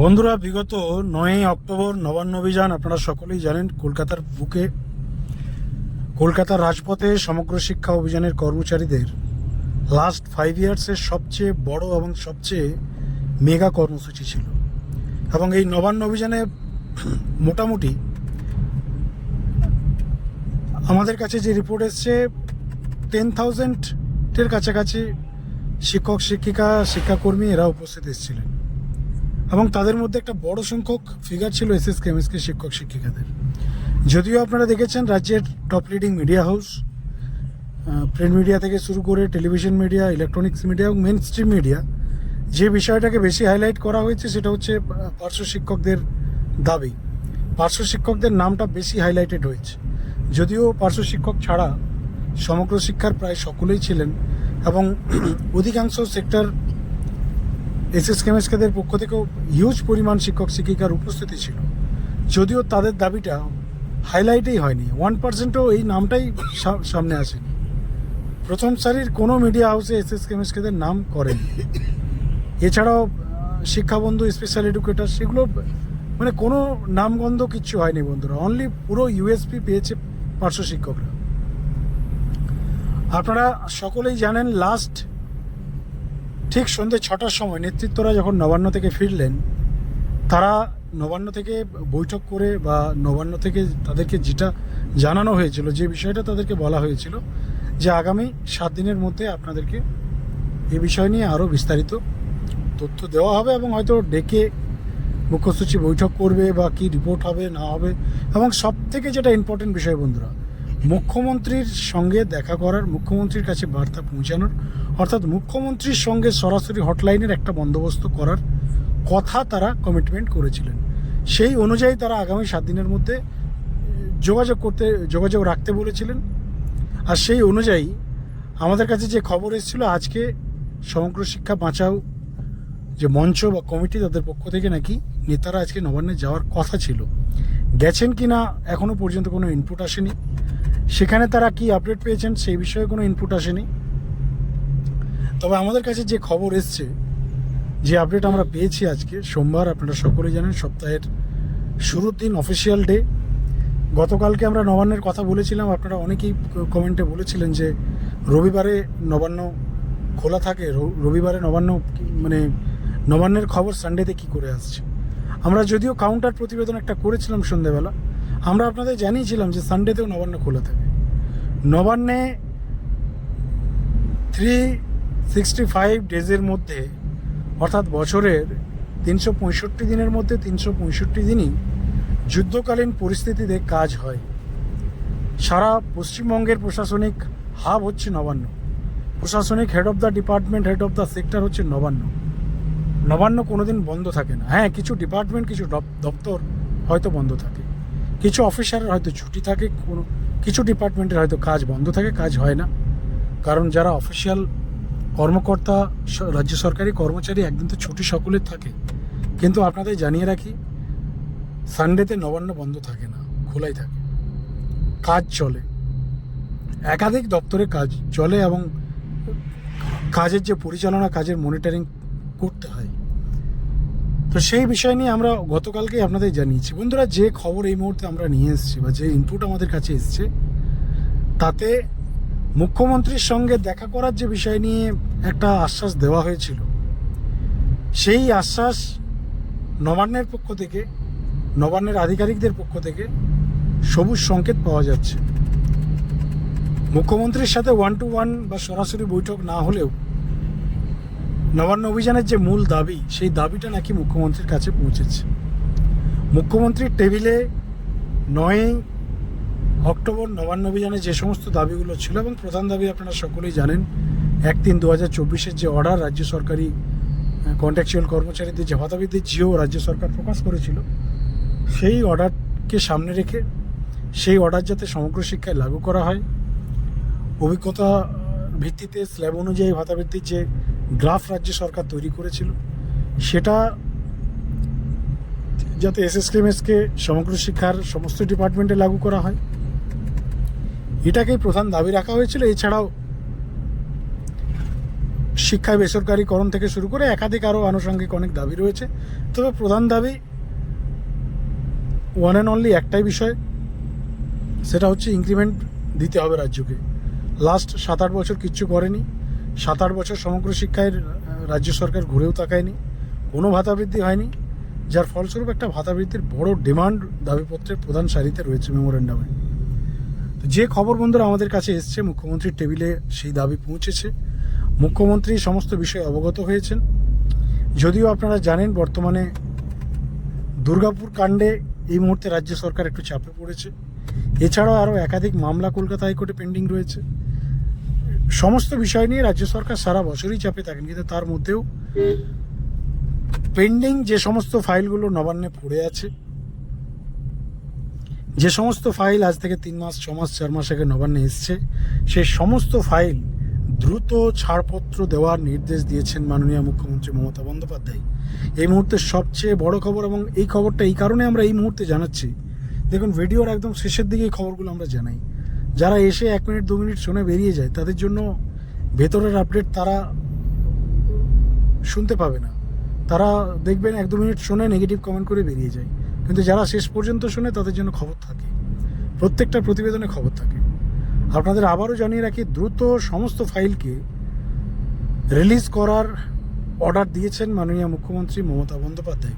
বন্ধুরা, বিগত নয়ই অক্টোবর নবান্ন অভিযান আপনারা সকলেই জানেন, কলকাতার বুকে, কলকাতার রাজপথে সমগ্র শিক্ষা অভিযানের কর্মচারীদের লাস্ট ফাইভ ইয়ার্সের সবচেয়ে বড় এবং সবচেয়ে মেগা কর্মসূচি ছিল। এবং এই নবান্ন অভিযানে মোটামুটি আমাদের কাছে যে রিপোর্ট এসছে টেন থাউজেন্ডের কাছাকাছি শিক্ষক, শিক্ষিকা, শিক্ষাকর্মী এরা উপস্থিত এসেছিলেন। এবং তাদের মধ্যে একটা বড় সংখ্যক ফিগার ছিল এস কেমিস্ট্রি শিক্ষক শিক্ষিকাদের। যদিও আপনারা দেখেছেন রাজ্যের top leading media house print media থেকে শুরু করে টেলিভিশন মিডিয়া ইলেকট্রনিক্স মিডিয়া এবং মেন স্ট্রিম মিডিয়া যে বিষয়টাকে বেশি হাইলাইট করা হয়েছে সেটা হচ্ছে পার্শ্ব শিক্ষকদের দাবি। পার্শ্ব শিক্ষকদের নামটা বেশি হাইলাইটেড হয়েছে। যদিও পার্শ্ব শিক্ষক ছাড়া সমগ্র শিক্ষার প্রায় সকলেই ছিলেন এবং অধিকাংশ সেক্টর এসএস কেমিস্টদের পক্ষ থেকেও হিউজ পরিমাণ শিক্ষক, শিক্ষিকার উপস্থিতি ছিল। যদিও তাদের দাবিটা হাইলাইটেই হয়নি ওয়ান পার্সেন্টও এই নামটাই সামনে আসেনি। প্রথম সারির কোনো মিডিয়া হাউসে এসএস কেমিস্টদের নাম করেনি। এছাড়াও, শিক্ষাবন্ধু স্পেশাল এডুকেটর সেগুলো মানে কোনো নামগন্ধ কিচ্ছু হয়নি বন্ধুরা অনলি পুরো ইউএসপি পেয়েছে পার্শ্ব শিক্ষকরা। আপনারা সকলেই জানেন লাস্ট ঠিক সন্ধ্যে ছটার সময় নেতৃত্বরা যখন নবান্ন থেকে ফিরলেন, তারা নবান্ন থেকে বৈঠক করে বা নবান্ন থেকে তাদেরকে যেটা জানানো হয়েছিল, যে বিষয়টা তাদেরকে বলা হয়েছিল, যে আগামী সাত দিনের মধ্যে আপনাদেরকে এ বিষয় নিয়ে আরও বিস্তারিত তথ্য দেওয়া হবে এবং হয়তো ডেকে মুখ্য বৈঠক করবে বা কি রিপোর্ট হবে, না হবে এবং সব থেকে যেটা ইম্পর্টেন্ট বিষয় বন্ধুরা মুখ্যমন্ত্রীর সঙ্গে দেখা করার, মুখ্যমন্ত্রীর কাছে বার্তা পৌঁছানোর, অর্থাৎ মুখ্যমন্ত্রীর সঙ্গে সরাসরি হটলাইনের একটা বন্দোবস্ত করার কথা তারা কমিটমেন্ট করেছিলেন। সেই অনুযায়ী তারা আগামী সাত দিনের মধ্যে যোগাযোগ করতে, যোগাযোগ রাখতে বলেছিলেন। আর সেই অনুযায়ী আমাদের কাছে যে খবর এসেছিল, আজকে সমগ্র শিক্ষা বাঁচাও যে মঞ্চ বা কমিটি তাদের পক্ষ থেকে নাকি নেতারা আজকে নবান্নে যাওয়ার কথা ছিল। গেছেন কি না এখনও পর্যন্ত কোনো ইনপুট আসেনি। সেখানে তারা কি আপডেট পেয়েছেন সেই বিষয়ে কোনো ইনপুট আসেনি। তবে আমাদের কাছে যে খবর এসছে, যে আপডেট আমরা পেয়েছি আজকে, সোমবার আপনারা সকলেই জানেন, সপ্তাহের শুরুর দিন অফিসিয়াল ডে গতকালকে আমরা নবান্নের কথা বলেছিলাম, আপনারা অনেকেই কমেন্টে বলেছিলেন যে রবিবারে নবান্ন খোলা থাকে রবিবারে নবান্ন মানে নবান্নের খবর সানডেতে কি করে আসছে? আমরা যদিও কাউন্টার প্রতিবেদন একটা করেছিলাম সন্ধেবেলা আমরা আপনাদের জানিয়েছিলাম যে সানডেতেও নবান্ন খোলা থাকে। নবান্নে থ্রি সিক্সটি ফাইভ ডেজের মধ্যে, অর্থাৎ বছরের তিনশো পঁয়ষট্টি দিনের মধ্যে তিনশো পঁয়ষট্টি দিনই যুদ্ধকালীন পরিস্থিতিতে কাজ হয়। সারা পশ্চিমবঙ্গের প্রশাসনিক হাব হচ্ছে নবান্ন। প্রশাসনিক head of the department head of the sector হচ্ছে নবান্ন। নবান্ন কোনোদিন বন্ধ থাকে না। হ্যাঁ কিছু ডিপার্টমেন্ট কিছু দপ্তর হয়তো বন্ধ থাকে। কিছু অফিসারের হয়তো ছুটি থাকে, কোনো কিছু ডিপার্টমেন্টের হয়তো কাজ বন্ধ থাকে, কাজ হয় না। কারণ যারা অফিসিয়াল কর্মকর্তা রাজ্য সরকারি কর্মচারী একদিন তো ছুটি সকলের থাকে। কিন্তু আপনাদের জানিয়ে রাখি, সানডেতে নবান্ন বন্ধ থাকে না, খোলাই থাকে। কাজ চলে। একাধিক দপ্তরে কাজ চলে এবং কাজের যে পরিচালনা, কাজের মনিটরিং করতে হয়। তো সেই বিষয় নিয়ে আমরা গতকালকে আপনাদের জানিয়েছি। বন্ধুরা, যে খবর এই মুহূর্তে আমরা নিয়ে এসেছি বা যে ইনপুট আমাদের কাছে এসছে, তাতে মুখ্যমন্ত্রীর সঙ্গে দেখা করার যে বিষয় নিয়ে একটা আশ্বাস দেওয়া হয়েছিল, সেই আশ্বাস নবান্নের পক্ষ থেকে, নবান্নের আধিকারিকদের পক্ষ থেকে সবুজ সংকেত পাওয়া যাচ্ছে। মুখ্যমন্ত্রীর সাথে ওয়ান টু ওয়ান বা সরাসরি বৈঠক না হলেও নবান্ন অভিযানের যে মূল দাবি, সেই দাবিটা নাকি মুখ্যমন্ত্রীর কাছে পৌঁছেছে। মুখ্যমন্ত্রীর টেবিলে নয় অক্টোবর নবান্ন অভিযানে যে সমস্ত দাবিগুলো ছিল, এবং প্রধান দাবি আপনারা সকলেই জানেন এক তিন দু হাজার চব্বিশের যে অর্ডার রাজ্য সরকারি কন্ট্রাকচুয়াল কর্মচারীদের যে ভাতা বৃদ্ধির জিও রাজ্য সরকার প্রকাশ করেছিল, সেই অর্ডারকে সামনে রেখে, সেই অর্ডার যাতে সমগ্র শিক্ষায় লাগু করা হয়, অভিজ্ঞতা ভিত্তিতে স্ল্যাব অনুযায়ী ভাতা বৃদ্ধির যে গ্রাফ রাজ্য সরকার তৈরি করেছিল। সেটা যাতে এস এসকে সমগ্র শিক্ষার সমস্ত ডিপার্টমেন্টে লাগু করা হয়। এটাকেই প্রধান দাবি রাখা হয়েছিল। এছাড়াও শিক্ষায় বেসরকারিকরণ থেকে শুরু করে একাধিক আরও আনুষঙ্গিক অনেক দাবি রয়েছে। তবে প্রধান দাবি ওয়ান অ্যান্ড অনলি একটাই বিষয়, সেটা হচ্ছে ইনক্রিমেন্ট দিতে হবে রাজ্যকে। লাস্ট সাত আট বছর কিচ্ছু করেনি। সাত আট বছর সমগ্র শিক্ষায় রাজ্য সরকার ঘুরেও তাকায়নি, কোনো ভাতা বৃদ্ধি হয়নি, যার ফলস্বরূপ একটা ভাতা বৃদ্ধির বড় ডিমান্ড দাবিপত্রের প্রধান সারিতে রয়েছে মেমোরেন্ডামে। যে খবর বন্ধুরা আমাদের কাছে এসছে, মুখ্যমন্ত্রীর টেবিলে সেই দাবি পৌঁছেছে। মুখ্যমন্ত্রী সমস্ত বিষয়ে অবগত হয়েছেন। যদিও আপনারা জানেন, বর্তমানে দুর্গাপুর কাণ্ডে এই মুহূর্তে রাজ্য সরকার একটু চাপে পড়েছে। এছাড়াও আরও একাধিক মামলা কলকাতা হাইকোর্টে পেন্ডিং রয়েছে। সমস্ত বিষয় নিয়ে রাজ্য সরকার সারা বছরই চাপে থাকেন, কিন্তু তার মধ্যেও পেন্ডিং যে সমস্ত ফাইলগুলো নবান্নে পড়ে আছে, যে সমস্ত ফাইল আজ থেকে তিন মাস, ছ মাস, চার মাস আগে নবান্নে এসছে, সেই সমস্ত ফাইল দ্রুত ছাড়পত্র দেওয়ার নির্দেশ দিয়েছেন মাননীয় মুখ্যমন্ত্রী মমতা বন্দ্যোপাধ্যায়। এই মুহূর্তে সবচেয়ে বড় খবর এবং এই খবরটা এই কারণে আমরা এই মুহূর্তে জানাচ্ছি। দেখুন, ভিডিওর একদম শেষের দিকে এই খবরগুলো আমরা জানাই। যারা এসে এক মিনিট, দু মিনিট শুনে বেরিয়ে যায়, তাদের জন্য ভেতরের আপডেট তারা শুনতে পাবে না। তারা দেখবেন এক, দু মিনিট শুনে নেগেটিভ কমেন্ট করে বেরিয়ে যায়। কিন্তু যারা শেষ পর্যন্ত শুনে, তাদের জন্য খবর থাকে। প্রত্যেকটা প্রতিবেদনে খবর থাকে। আপনাদের আবারও জানিয়ে রাখি, দ্রুত সমস্ত ফাইলকে রিলিজ করার অর্ডার দিয়েছেন মাননীয় মুখ্যমন্ত্রী মমতা বন্দ্যোপাধ্যায়।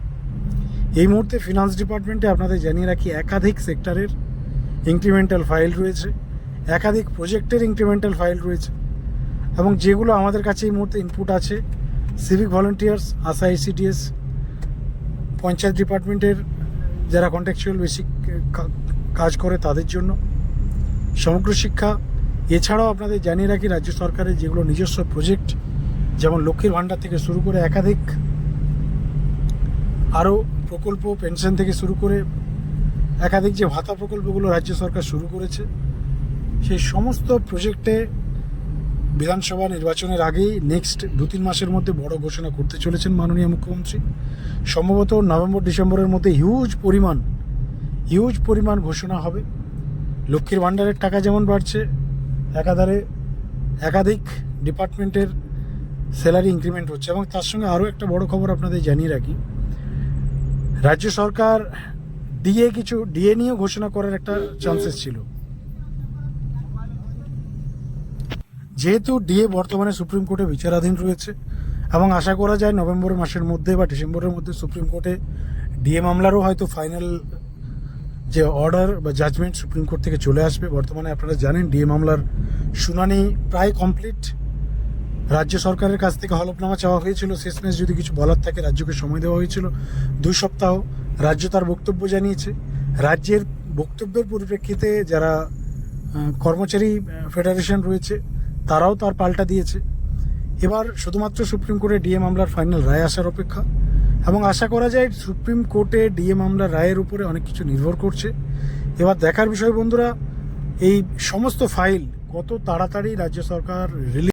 এই মুহূর্তে ফিনান্স ডিপার্টমেন্টে আপনাদের জানিয়ে রাখি, একাধিক সেক্টরের ইনক্রিমেন্টাল ফাইল রয়েছে, একাধিক প্রজেক্টের ইনক্রিমেন্টাল ফাইল রয়েছে এবং যেগুলো আমাদের কাছে এই মুহূর্তে ইনপুট আছে civic volunteers ASHA ICDS panchayat ডিপার্টমেন্টের যারা কন্ট্যাকচুয়াল বেসিক কাজ করে তাদের জন্য, সমগ্র শিক্ষা। এছাড়াও আপনাদের জানিয়ে রাখি, রাজ্য সরকারের যেগুলো নিজস্ব প্রজেক্ট যেমন লক্ষ্মীর ভাণ্ডার থেকে শুরু করে একাধিক আরও প্রকল্প পেনশন থেকে শুরু করে একাধিক যে ভাতা প্রকল্পগুলো রাজ্য সরকার শুরু করেছে, সেই সমস্ত প্রজেক্টে বিধানসভা নির্বাচনের আগেই নেক্সট দু তিন মাসের মধ্যে বড় ঘোষণা করতে চলেছেন মাননীয় মুখ্যমন্ত্রী। সম্ভবত নভেম্বর, ডিসেম্বরের মধ্যে হিউজ পরিমাণ হিউজ পরিমাণ ঘোষণা হবে। লক্ষ্মীর ভাণ্ডারের টাকা যেমন বাড়ছে, একাধারে একাধিক ডিপার্টমেন্টের স্যালারি ইনক্রিমেন্ট হচ্ছে এবং তার সঙ্গে আরও একটা বড় খবর আপনাদের জানিয়ে রাখি। রাজ্য সরকার ডিএ কিছু ডিএ নিয়েও ঘোষণা করার একটা চান্সেস ছিল। যেহেতু ডিএ বর্তমানে সুপ্রিম কোর্টে বিচারাধীন রয়েছে এবং আশা করা যায় নভেম্বর মাসের মধ্যে বা ডিসেম্বরের মধ্যে সুপ্রিম কোর্টে ডিএ মামলারও হয়তো ফাইনাল যে অর্ডার বা জাজমেন্ট সুপ্রিম কোর্ট থেকে চলে আসবে। বর্তমানে আপনারা জানেন ডিএ মামলার শুনানি প্রায় কমপ্লিট রাজ্য সরকারের কাছ থেকে হলফনামা চাওয়া হয়েছিল। শেষমেশ যদি কিছু বলার থাকে, রাজ্যকে সময় দেওয়া হয়েছিল। দুই সপ্তাহ রাজ্য তার বক্তব্য জানিয়েছে। রাজ্যের বক্তব্যের পরিপ্রেক্ষিতে যারা কর্মচারী ফেডারেশন রয়েছে, তারাও তার পাল্টা দিয়েছে। এবার শুধুমাত্র সুপ্রিম কোর্টে ডিএ মামলার ফাইনাল রায় আসার অপেক্ষা এবং আশা করা যায় সুপ্রিম কোর্টে ডিএ মামলার রায়ের উপরে অনেক কিছু নির্ভর করছে। এবার দেখার বিষয় বন্ধুরা, এই সমস্ত ফাইল কত তাড়াতাড়ি রাজ্য সরকার রিলিজ